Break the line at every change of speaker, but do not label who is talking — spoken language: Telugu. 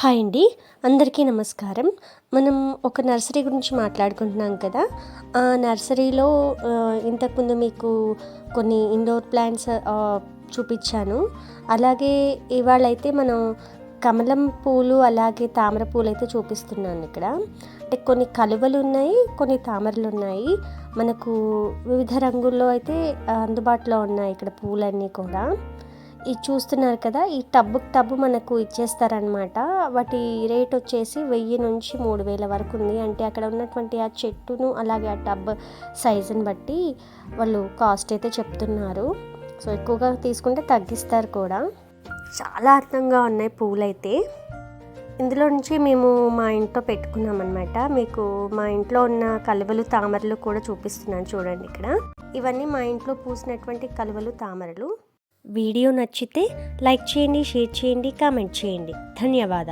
హాయ్ అండి. అందరికీ నమస్కారం. మనం ఒక నర్సరీ గురించి మాట్లాడుకుంటున్నాం కదా. ఆ నర్సరీలో ఇంతకుముందు మీకు కొన్ని ఇండోర్ ప్లాంట్స్ చూపించాను. అలాగే ఇవాళ అయితే మనం కమలం పూలు అలాగే తామర పూలు అయితే చూపిస్తున్నాను ఇక్కడ. అంటే కొన్ని కలువలు ఉన్నాయి కొన్ని తామరలు ఉన్నాయి. మనకు వివిధ రంగుల్లో అయితే అందుబాటులో ఉన్నాయి ఇక్కడ పూలన్నీ కూడా. ఇది చూస్తున్నారు కదా ఈ టబ్బు టబ్బు మనకు ఇచ్చేస్తారనమాట వాటి రేట్ వచ్చేసి వెయ్యి నుంచి మూడు వేల వరకు ఉంది. అంటే అక్కడ ఉన్నటువంటి ఆ చెట్టును అలాగే ఆ టబ్ సైజుని బట్టి వాళ్ళు కాస్ట్ అయితే చెప్తున్నారు. సో ఎక్కువగా తీసుకుంటే తగ్గిస్తారు కూడా. చాలా అర్థంగా ఉన్నాయి పూలైతే. ఇందులో నుంచి మేము మా ఇంట్లో పెట్టుకున్నాం అనమాట మీకు మా ఇంట్లో ఉన్న కలువలు తామరలు కూడా చూపిస్తున్నాను చూడండి ఇక్కడ. ఇవన్నీ మా ఇంట్లో పూసినటువంటి కలువలు తామరలు. వీడియో నచ్చితే లైక్ చేయండి షేర్ చేయండి కామెంట్ చేయండి. ధన్యవాదాలు.